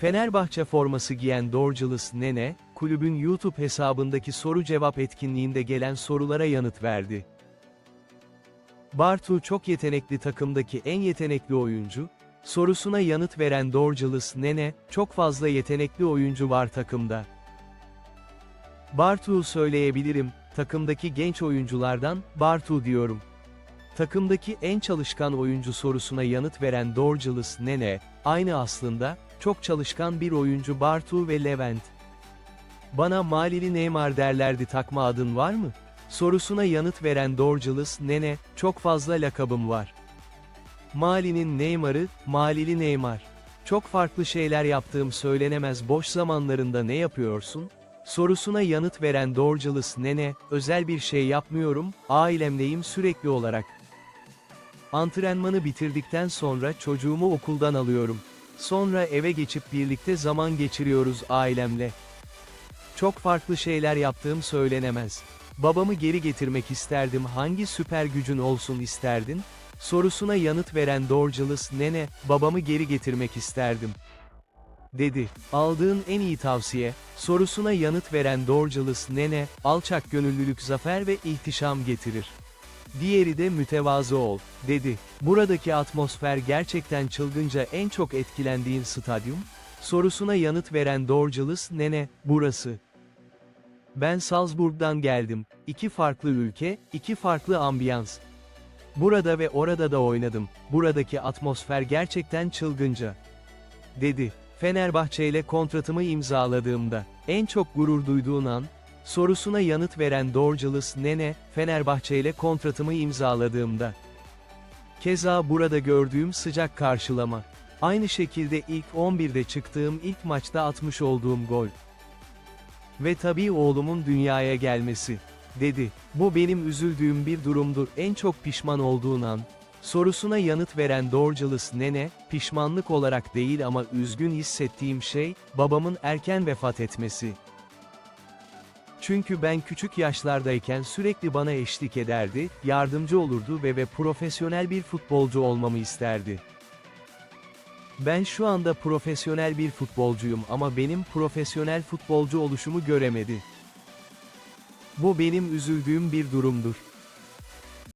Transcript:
Fenerbahçe forması giyen Dorcalus Nene, kulübün YouTube hesabındaki soru cevap etkinliğinde gelen sorulara yanıt verdi. Bartu çok yetenekli takımdaki en yetenekli oyuncu, sorusuna yanıt veren Dorcalus Nene, çok fazla yetenekli oyuncu var takımda. Bartu söyleyebilirim, takımdaki genç oyunculardan, Bartu diyorum. Takımdaki en çalışkan oyuncu sorusuna yanıt veren Dorcalus Nene, aynı aslında, çok çalışkan bir oyuncu Bartu ve Levent. Bana Malili Neymar derlerdi takma adın var mı? Sorusuna yanıt veren Dorcalus Nene, çok fazla lakabım var. Mali'nin Neymar'ı, Malili Neymar. Çok farklı şeyler yaptığım söylenemez boş zamanlarında ne yapıyorsun? Sorusuna yanıt veren Dorcalus Nene, özel bir şey yapmıyorum, ailemleyim sürekli olarak. Antrenmanı bitirdikten sonra çocuğumu okuldan alıyorum. Sonra eve geçip birlikte zaman geçiriyoruz ailemle. Çok farklı şeyler yaptığım söylenemez. Babamı geri getirmek isterdim hangi süper gücün olsun isterdin? Sorusuna yanıt veren Dorcalus Nene, babamı geri getirmek isterdim. Dedi. Aldığın en iyi tavsiye, sorusuna yanıt veren Dorcalus Nene, alçak gönüllülük zafer ve ihtişam getirir. Diğeri de mütevazı ol, dedi. Buradaki atmosfer gerçekten çılgınca en çok etkilendiğin stadyum? Sorusuna yanıt veren Dorcalus Nene, burası. Ben Salzburg'dan geldim. İki farklı ülke, iki farklı ambiyans. Burada ve orada da oynadım. Buradaki atmosfer gerçekten çılgınca. Dedi. Fenerbahçe ile kontratımı imzaladığımda, en çok gurur duyduğun an, sorusuna yanıt veren Dorcalus Nene, Fenerbahçe ile kontratımı imzaladığımda. Keza burada gördüğüm sıcak karşılama. Aynı şekilde ilk 11'de çıktığım ilk maçta atmış olduğum gol. Ve tabii oğlumun dünyaya gelmesi. Dedi. Bu benim üzüldüğüm bir durumdur. En çok pişman olduğun an. Sorusuna yanıt veren Dorcalus Nene, pişmanlık olarak değil ama üzgün hissettiğim şey, babamın erken vefat etmesi. Çünkü ben küçük yaşlardayken sürekli bana eşlik ederdi, yardımcı olurdu ve ve profesyonel bir futbolcu olmamı isterdi. Ben şu anda profesyonel bir futbolcuyum ama benim profesyonel futbolcu oluşumu göremedi. Bu benim üzüldüğüm bir durumdur.